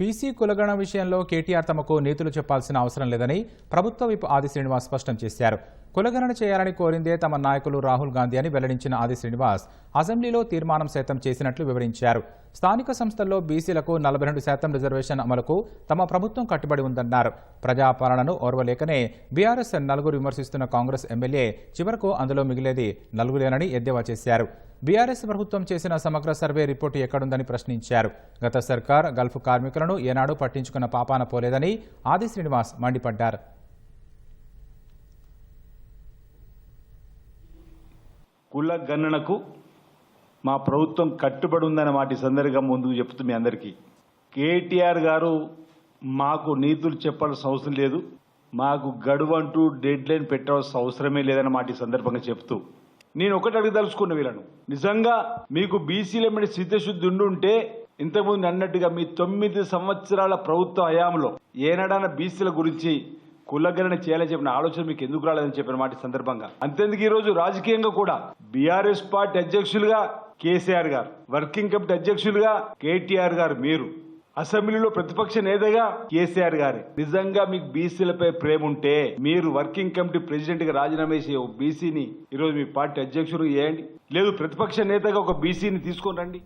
PC కులగణ విషయంలో కేటీఆర్ తమకు నీతులు చెప్పాల్సిన అవసరం లేదని ప్రభుత్వ విప్ ఆది శ్రీనివాస్ స్పష్టం చేశారు. కులగణన చేయాలని కోరిందే తమ నాయకులు రాహుల్ గాంధీ అని వెల్లడించిన ఆది శ్రీనివాస్ అసెంబ్లీలో తీర్మానం సైతం చేసినట్లు వివరించారు. స్థానిక సంస్థల్లో బీసీలకు నలభై రెండు శాతం రిజర్వేషన్ అమలుకు తమ ప్రభుత్వం కట్టుబడి ఉందన్నారు. ప్రజాపాలనను ఓర్వలేకనే బీఆర్ఎస్ నలుగురు విమర్శిస్తున్న కాంగ్రెస్ ఎమ్మెల్యే చివరకు అందులో మిగిలేది నలుగురేనని ఎద్దేవా చేశారు. బీఆర్ఎస్ ప్రభుత్వం చేసిన సమగ్ర సర్వే రిపోర్టు ఎక్కడుందని ప్రశ్నించారు. గత సర్కార్ గల్ఫ్ కార్మికులను ఏనాడు పట్టించుకున్న పాపాన పోలేదని ఆది శ్రీనివాస్ మండిపడ్డారు. కుల గణనకు మా ప్రభుత్వం కట్టుబడి ఉందనే మాటి సందర్భంగా ముందుకు చెప్తూ మీ అందరికీ. కేటీఆర్ గారు మాకు నీతులు చెప్పాల్సిన అవసరం లేదు. మాకు గడువు అంటూ డెడ్ లైన్ పెట్టాల్సిన అవసరమే లేదన్న మాట ఈ సందర్భంగా చెప్తూ. నేను ఒకటి అడగదలుచుకున్న వీళ్ళను. నిజంగా మీకు బీసీల మీద చిత్తశుద్ధి ఉండుంటే ఇంతకుముందు అన్నట్టుగా మీ తొమ్మిది సంవత్సరాల ప్రభుత్వ హయాంలో ఏనాడన్న బీసీల గురించి కులగణన చేయాలని చెప్పిన ఆలోచన మీకు ఎందుకు రాలేదని చెప్పిన మాట సందర్భంగా. అంతేందుకు ఈ రోజు రాజకీయంగా కూడా బీఆర్ఎస్ పార్టీ అధ్యక్షులుగా కేసీఆర్ గారు వర్కింగ్ కమిటీ అధ్యక్షులుగా కేటీఆర్ గారు మీరు అసెంబ్లీలో ప్రతిపక్ష నేతగా కేసీఆర్ గారి. నిజంగా మీకు బీసీలపై ప్రేమ ఉంటే మీరు వర్కింగ్ కమిటీ ప్రెసిడెంట్గా రాజీనామా చేసి ఓ బీసీని ఈరోజు మీ పార్టీ అధ్యక్షుడు చేయండి. లేదు ప్రతిపక్ష నేతగా ఒక బీసీని తీసుకొని రండి.